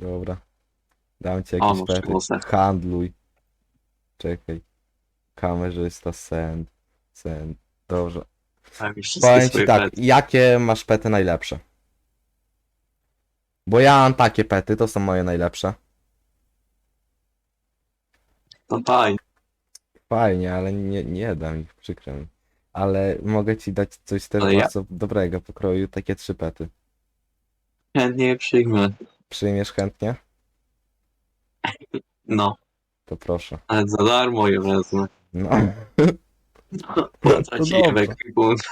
Dobra. Dam ci O, jakieś pety. przygłosę. Handluj. Czekaj. Kamerzysta, send. Send. Dobrze. Tak, już wszystkie Powiem ci swoje tak, jakie masz pety najlepsze? Bo ja mam takie pety, to są moje najlepsze. No fajnie. Fajnie, ale nie, nie dam ich, przykro mi. Ale mogę ci dać coś też Ale ja- bardzo dobrego pokroju, takie trzy pety. Chętnie je przyjmę. Przyjmiesz chętnie? No, To proszę. ale za darmo je wezmę. No. Po co ci je dobrze. w ekwipunku?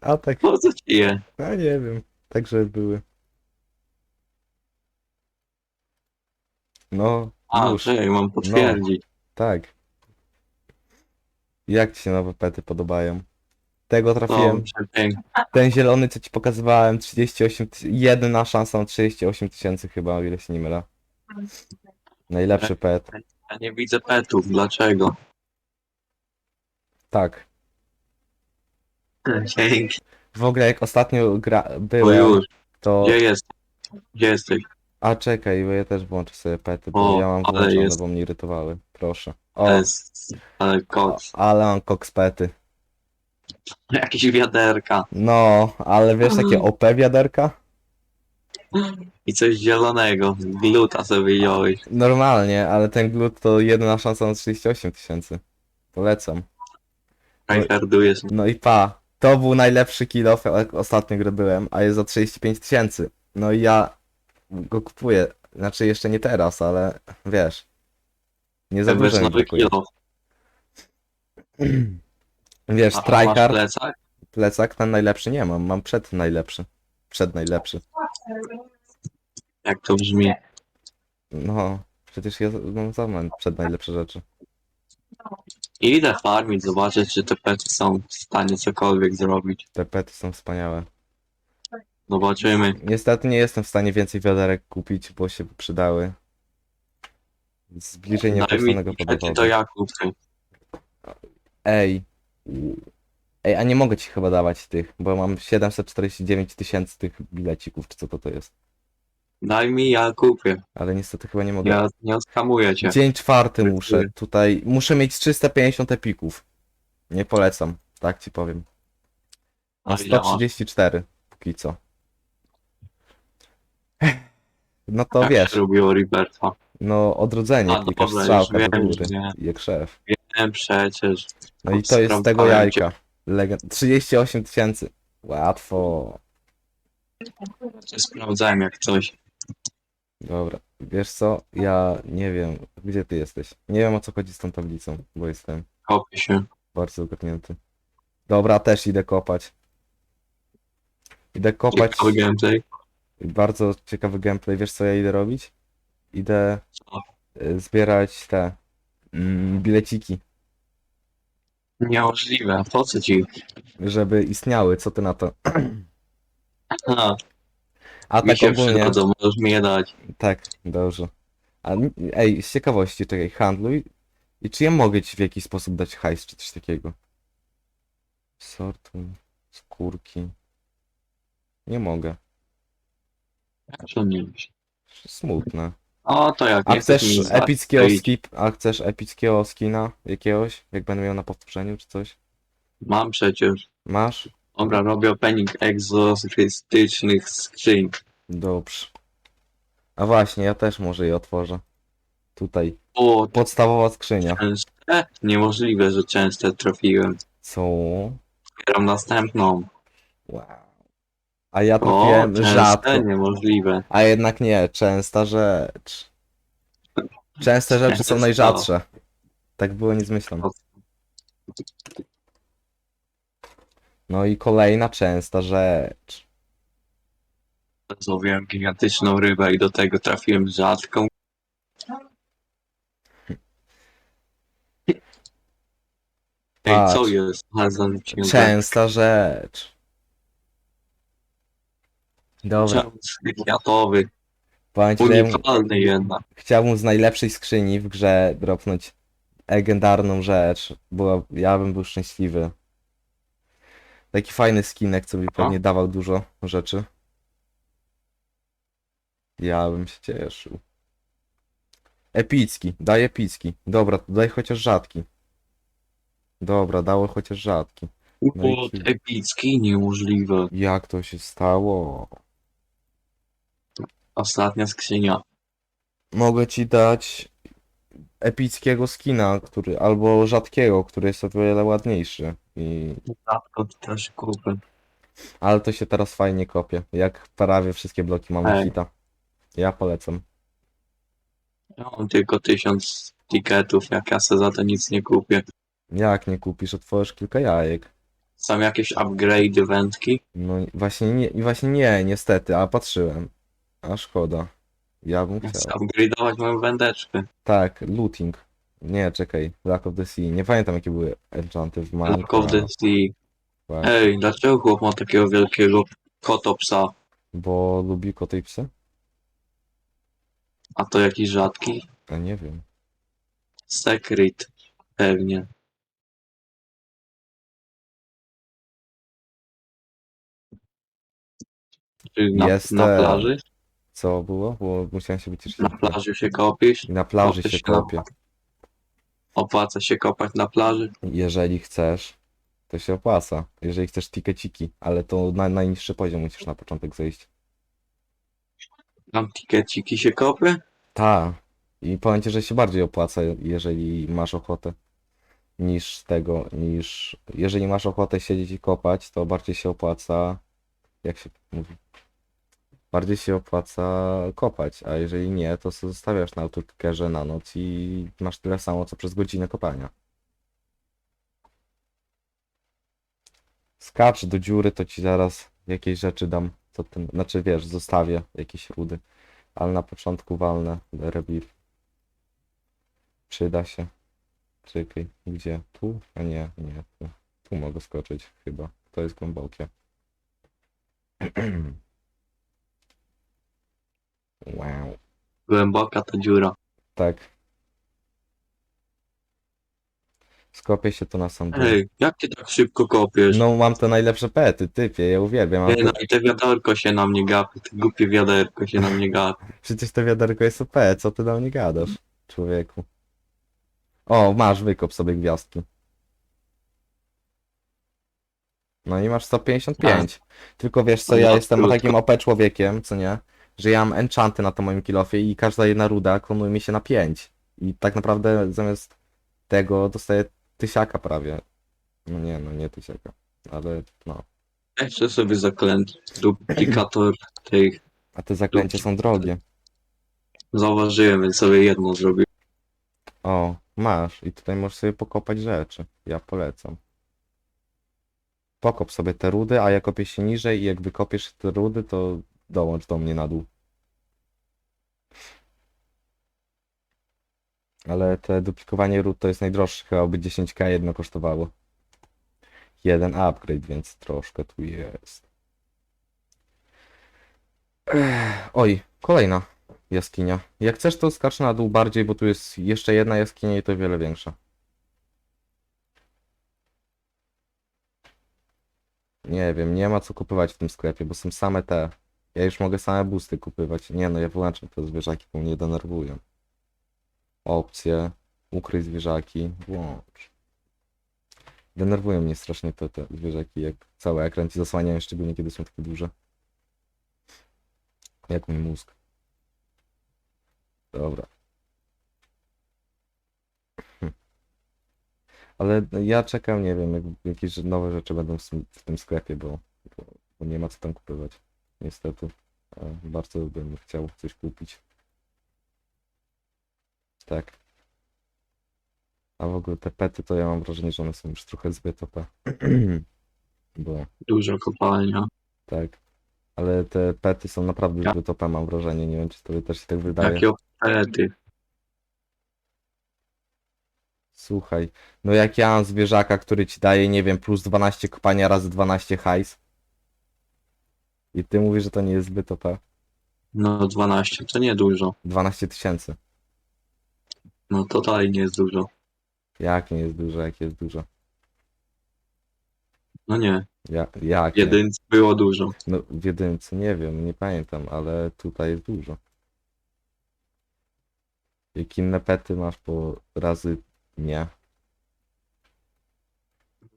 A tak, Po co ci je? no nie wiem. Tak, żeby były. No, A, już. czekaj, mam potwierdzić. Tak. Jak ci się nowe pety podobają? Tego No, trafiłem. przepięknie. Ten zielony, co ci pokazywałem, 38 tysięcy. Jedna szansa na 38 tysięcy chyba, o ile się nie mylę. Najlepszy pet. Ja nie widzę petów, dlaczego? Tak. Dzięki. W ogóle jak ostatnio gra... Bo byłem, już. to... Gdzie jest? Gdzie jesteś? A czekaj, bo ja też włączę sobie pety, bo O, ja mam ale włączone, jest. bo mnie irytowały. Proszę. To O, jest... Ale koks. ale mam koks pety. Jakieś wiaderka. No, ale wiesz takie OP wiaderka? I coś zielonego. Gluta sobie wyjąłeś. Normalnie, ale ten glut to jedna szansa na 38 tysięcy. Polecam. Tryhardujesz. No i pa, to był najlepszy kill off, jak ostatnio gry byłem, a jest za 35 tysięcy. No i ja go kupuję. Znaczy jeszcze nie teraz, ale wiesz. Nie za dużo mi nowy brakuje. kilo. Wiesz, A, masz tryhard, plecak? plecak ten najlepszy nie mam, mam przed najlepszy. Przed najlepszy. Jak to brzmi? No, przecież ja mam sam przed najlepsze rzeczy. Idę farmić, zobaczyć, czy te pety są w stanie cokolwiek zrobić. Te pety są wspaniałe. Zobaczymy. Niestety nie jestem w stanie więcej wiaderek kupić, bo się przydały. Zbliżenie Daj mi to podobnego. ja kupię. Ej. Ej, a nie mogę ci chyba dawać tych, bo mam 749 tysięcy tych bilecików, czy co to to jest. Daj mi, ja kupię. Ale niestety chyba nie mogę. Ja nie oskamuję cię. Dzień czwarty muszę. Tutaj muszę mieć 350 epików. Nie polecam, tak ci powiem. A Mam ile masz? 134 póki co. No to Jak wiesz, się robiło Riberta? no odrodzenie, A, dobra, strzałka już do wiem, góry. że nie. Jak szef. Wiem przecież. No i to jest z tego cię. jajka. Legend... 38 tysięcy. Łatwo. Sprawdzałem jak coś. Dobra, wiesz co? Ja nie wiem, gdzie ty jesteś. Nie wiem o co chodzi z tą tablicą, bo jestem Kopię się. bardzo ogarnięty. Dobra, też idę kopać. Idę kopać. Ciekawy gameplay. Bardzo ciekawy gameplay. Wiesz co ja idę robić? Idę Co? y, zbierać te mm, bileciki, Niemożliwe. A po co ci? żeby istniały. Co ty na to? Aha, A mi tak się ogólnie. przydadzą, możesz mi je dać. Tak, dobrze. A, n- ej, z ciekawości, czekaj, handluj. I czy ja mogę ci w jakiś sposób dać hajs, czy coś takiego? Sortuj, skórki. Nie mogę. Co nie wiesz? Smutne. O, to jak A nie chcesz mi zdać, epickiego idź. skip, a chcesz epickiego skina jakiegoś? Jak będę miał na powtórzeniu, czy coś? Mam przecież. Masz? Dobra, robię opening egzotycznych skrzyń. Dobrze. A właśnie, ja też może je otworzę. Tutaj. O, Podstawowa skrzynia. częste? Niemożliwe, że częste trafiłem. Co? Zbieram następną. Wow. A ja O, trafiłem rzadko. częste? Niemożliwe. A jednak nie, częsta rzecz. Częste rzeczy są Często. najrzadsze. Tak było, nie zmyślam. No i kolejna częsta rzecz. Złowiłem gigantyczną rybę i do tego trafiłem rzadką. Ej, Patrz. co jest? A, zarzuciłem Częsta rzecz. Dobra, kwiatowy. że ja bym- Unikalny jednak. chciałbym z najlepszej skrzyni w grze dropnąć legendarną rzecz, bo ja bym był szczęśliwy. Taki fajny skinek, co mi pewnie dawał dużo rzeczy. Ja bym się cieszył. Epicki, daj epicki. Dobra, to daj chociaż rzadki. Dobra, dało chociaż rzadki. No ki- epicki, niemożliwe. Jak to się stało? Ostatnia skrzynia. Mogę ci dać epickiego skina, który, albo rzadkiego, który jest o wiele ładniejszy. I, Rzadko to też kupy. ale to się teraz fajnie kopie. Jak prawie wszystkie bloki mam Ej. hita. Ja polecam. Ja mam tylko tysiąc tiketów, jak ja se za to nic nie kupię. Jak nie kupisz, otworzysz kilka jajek. Są jakieś upgrade wędki? No i właśnie nie, i właśnie nie, niestety, a patrzyłem. A szkoda. Ja bym chciał. upgrade'ować moją wędeczkę. Tak, looting. Nie, czekaj. Lack of the Sea. Nie pamiętam jakie były enchanty w Lack of the Minecraft. Sea. Właśnie. Ej, dlaczego chłop ma takiego wielkiego kotopsa? Bo lubi koty i psy? A to jakiś rzadki? A nie wiem. Secret. Pewnie. Czy na, Jest, na plaży? Co było? Bo musiałem się wyciszyć. Na plaży się kopisz? I na plaży Kopiesz się się na- kopie. Opłaca się kopać na plaży? Jeżeli chcesz, to się opłaca. Jeżeli chcesz tikeciki, ale to na najniższy poziom musisz na początek zejść. Tam tikeciki się kopie? Ta. I powiem ci, że się bardziej opłaca, jeżeli masz ochotę. Niż tego, niż. Jeżeli masz ochotę siedzieć i kopać, to bardziej się opłaca. Jak się mówi? Bardziej się opłaca kopać, a jeżeli nie, to zostawiasz na autoclickerze na noc i masz tyle samo, co przez godzinę kopania. Skacz do dziury, to ci zaraz jakieś rzeczy dam. Co ten, znaczy wiesz, zostawię jakieś rudy. Ale na początku walnę rebiv. Przyda się. Czekaj, gdzie? Tu? A nie, nie, tu. Tu mogę skoczyć chyba. To jest głębokie. wow. Głęboka ta dziura. Tak. Skopię się to na sam dół. Ej, jak ty tak szybko kopiesz? No mam te najlepsze pety, typie, ja uwielbiam. Ej, no i te wiaderko się na mnie gapi, te głupie wiaderko się na mnie gapi. Przecież to wiaderko jest OP, co ty do mnie gadasz, człowieku? O, masz, wykop sobie gwiazdki. No i masz 155. Tylko wiesz co, No, ja jestem takim OP człowiekiem, co nie? Że ja mam enchanty na tym moim kilofie i każda jedna ruda klonuje mi się na 5. I tak naprawdę zamiast tego dostaję tysiaka prawie. No nie, no nie tysiaka. Ale no. Jeszcze sobie zaklęty duplikator tych A te zaklęcia są drogie. zauważyłem, więc sobie jedno zrobię. O, masz. I tutaj możesz sobie pokopać rzeczy. Ja polecam. Pokop sobie te rudy, a ja kopię się niżej i jak wykopiesz te rudy, to dołącz do mnie na dół. Ale te duplikowanie ród to jest najdroższe, chyba by 10k jedno kosztowało. Jeden upgrade, więc troszkę tu jest. Ech, oj, kolejna jaskinia. Jak chcesz, to skacz na dół bardziej, bo tu jest jeszcze jedna jaskinia i to wiele większa. Nie wiem, nie ma co kupować w tym sklepie, bo są same te. Ja już mogę same boosty kupywać. Nie no, ja wyłączam te zwierzaki, bo mnie denerwują. Opcje, ukryj zwierzaki, włącz. Denerwują mnie strasznie te, te zwierzaki, jak cały ekran ci zasłaniają, szczególnie kiedy są takie duże. Jak mój mózg. Dobra. Hm. Ale ja czekam, nie wiem, jak, jakieś nowe rzeczy będą w, tym sklepie, bo, bo nie ma co tam kupować. Niestety. Bardzo bym chciał coś kupić. Tak. A w ogóle te pety to ja mam wrażenie, że one są już trochę zbyt OP. Bo Duża kopalnia. tak. Ale te pety są naprawdę Ja- zbyt OP, mam wrażenie. Nie wiem, czy tobie też się tak wydaje. Jakie operety. Słuchaj, no jak ja mam zwierzaka, który ci daje, nie wiem, plus 12 kopania razy 12 hajs. I ty mówisz, że to nie jest zbyt OP. No 12 to nie dużo. 12 tysięcy. No totalnie nie jest dużo. Jak nie jest dużo, jak jest dużo? No nie. Ja, jak nie? Jedync było dużo. No w jedynce, nie wiem, nie pamiętam, ale tutaj jest dużo. Jak inne pety masz po razy nie.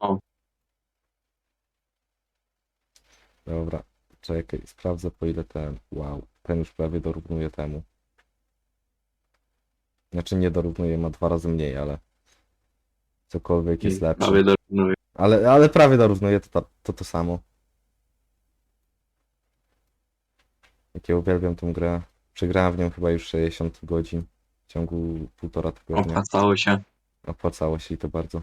No, Dobra, czekaj, sprawdzę po ile ten. Wow, ten już prawie dorównuje temu. Znaczy nie dorównuje, ma dwa razy mniej, ale cokolwiek jest lepsze. prawie dorównuję. Ale, ale prawie dorównuje to, to, to to samo. Jak ja uwielbiam tą grę. Przegrałem w nią chyba już 60 godzin w ciągu półtora tygodnia. Opłacało się. Opłacało się i to bardzo.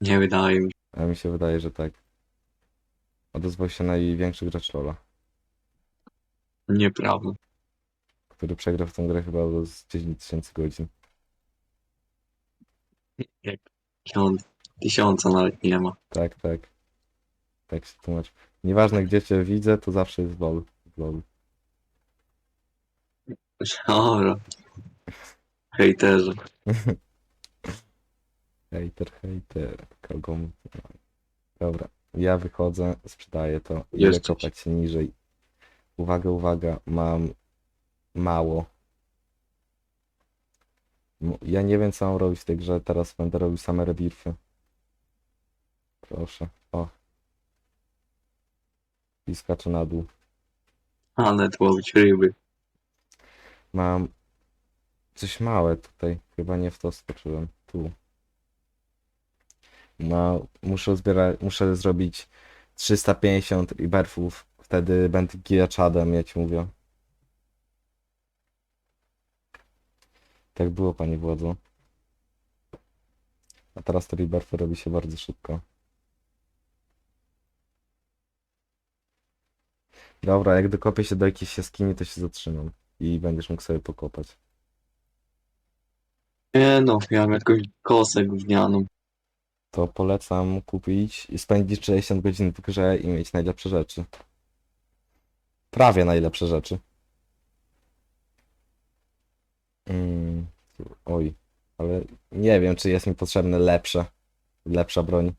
Nie wydaje mi się. A mi się wydaje, że tak. Odezwał się największy gracz LoL'a, Nieprawda. który przegrał w tą grę chyba z 10 tysięcy godzin. Jak tysiąc, tysiąca nawet nie ma. Tak, tak. Tak się tłumacz. Nieważne gdzie cię widzę, to zawsze jest LoL. LoL. Dobra. Hejterzy. Hejter, hejter, kogo... Dobra, ja wychodzę, sprzedaję to, idę kopać się niżej. Uwaga, uwaga, mam mało. M- Ja nie wiem co mam robić w tej grze, teraz będę robił same rebirfy. Proszę, o. I skaczę na dół. Ale to łowić ryby. Mam coś małe tutaj, chyba nie w to skoczyłem, tu. No, muszę zbierać, muszę zrobić 350 riberfów, wtedy będę gigaczadem, ja ci mówię. Tak było, panie władzo. A teraz te riberfy robi się bardzo szybko. Dobra, jak dokopię się do jakiejś jaskini, to się zatrzymam i będziesz mógł sobie pokopać. Nie no, mam jakąś kosę gównianą. To polecam kupić i spędzić 60 godzin w grze i mieć najlepsze rzeczy. Prawie najlepsze rzeczy. Mm, oj, ale nie wiem, czy jest mi potrzebne lepsze. Lepsza broń.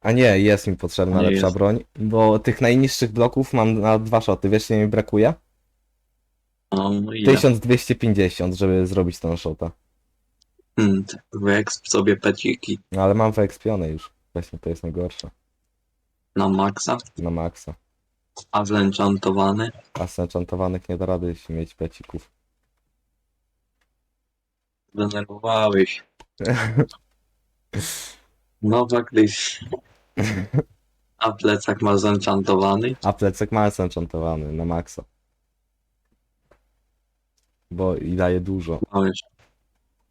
A nie, jest mi potrzebna Nie lepsza jest. broń, bo tych najniższych bloków mam na dwa szoty. Wiesz, ile mi brakuje? No ile? 1250, żeby zrobić ten shota. Hmm, wyexp sobie peciki No ale mam wyekspione już. Właśnie to jest najgorsze. na maksa, Na maksa. a wlęczantowany. A z enchantowanych nie da rady się mieć pecików. Zdenerwowałeś. No faktycznie. A plecak masz zenchantowany? A plecak ma enchantowany na maksa. Bo i daje dużo. Małeś.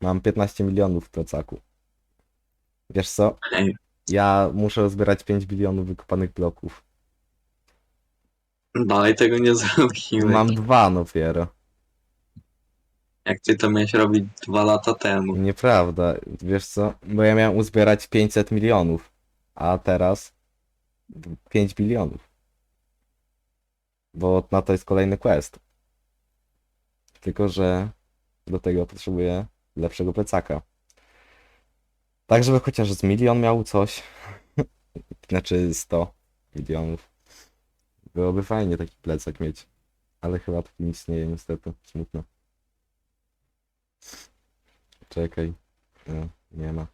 Mam 15 milionów w plecaku. Wiesz co? Ja muszę zbierać 5 bilionów wykopanych bloków. dalej tego nie zrobiłem. Mam dwa no dopiero. Jak ty to miałeś robić dwa lata temu. Nieprawda. Wiesz co? Bo ja miałem uzbierać 500 milionów. A teraz 5 bilionów. Bo na to jest kolejny quest. Tylko, że do tego potrzebuję lepszego plecaka. Tak, żeby chociaż z milion miał coś. Znaczy 100 milionów. Byłoby fajnie taki plecak mieć. Ale chyba taki nie istnieje niestety. Smutno. Czekaj. Nie, nie ma.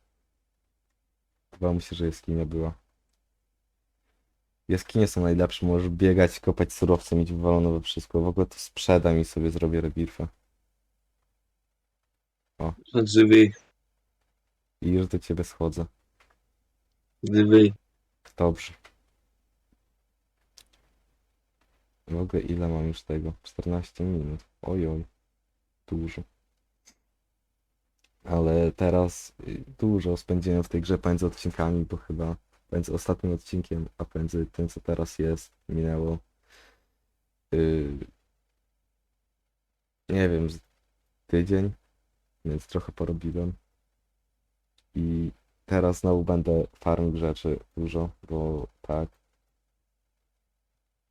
Chyba mi się, że jaskinia była. Jaskinie są najlepsze, możesz biegać, kopać surowce, mieć wywalone we wszystko. W ogóle to sprzedam i sobie zrobię rebirfę. Żywy, I już do ciebie schodzę. żywy. Dobrze. W ogóle ile mam już tego? 14 minut. Oj, oj. Dużo. Ale teraz y, dużo spędziłem w tej grze pomiędzy odcinkami, bo chyba pomiędzy ostatnim odcinkiem, a pomiędzy tym, co teraz jest, minęło yy, nie wiem, z tydzień, więc trochę porobiłem. I teraz znowu będę farmił rzeczy dużo, bo tak.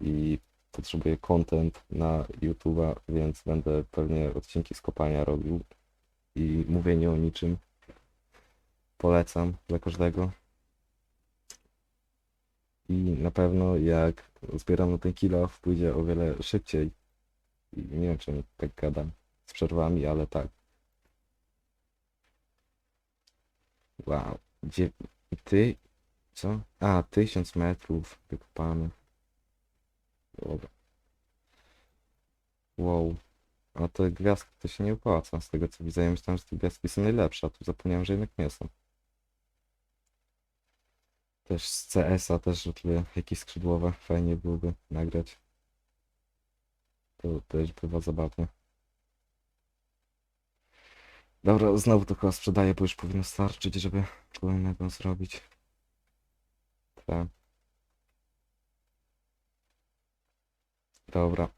I potrzebuję content na YouTube'a, więc będę pewnie odcinki z kopania robił i mówienie o niczym. Polecam dla każdego. I na pewno jak zbieram na ten kilo, pójdzie o wiele szybciej. I nie wiem, czemu tak gadam. z przerwami, ale tak. Wow. Gdzie ty? Co? A, tysiąc metrów wykopany. Dobra. Wow. A te gwiazdki to się nie opłaca. Z tego co widzę, ja myślałem, że te gwiazdki są najlepsze, a tu zapomniałem, że jednak nie są. Też z CS-a też, jakieś skrzydłowe fajnie byłoby nagrać. To też bywa zabawnie. Dobra, znowu to chyba sprzedaję, bo już powinno starczyć, żeby kolejnego zrobić. Tak. Dobra.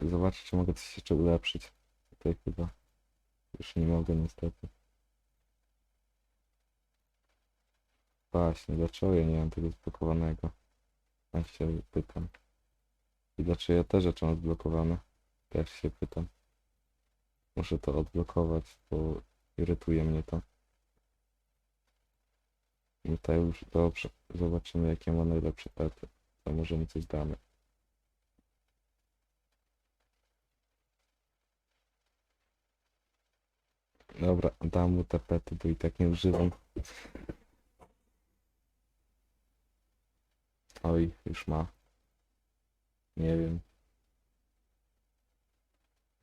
Zobaczę, czy mogę coś jeszcze ulepszyć. Tutaj chyba już nie mogę niestety. Właśnie, dlaczego ja nie mam tego zblokowanego? Ja się pytam. I dlaczego ja te rzeczy mam odblokowane? Też się pytam. Muszę to odblokować, bo irytuje mnie to. I to już dobrze. Zobaczymy jakie ma najlepsze pety. To może mi coś damy. Dobra, dam mu te pety, bo i tak nie używam. Oj, już ma. Nie wiem.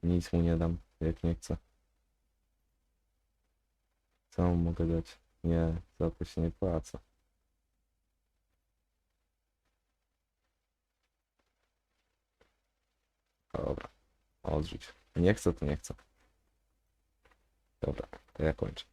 Nic mu nie dam, jak nie chce. Co mogę dać? Nie, za to się nie płaca. Dobra, odrzuć. Nie chcę, to nie chcę. Dobra, to ja kończę.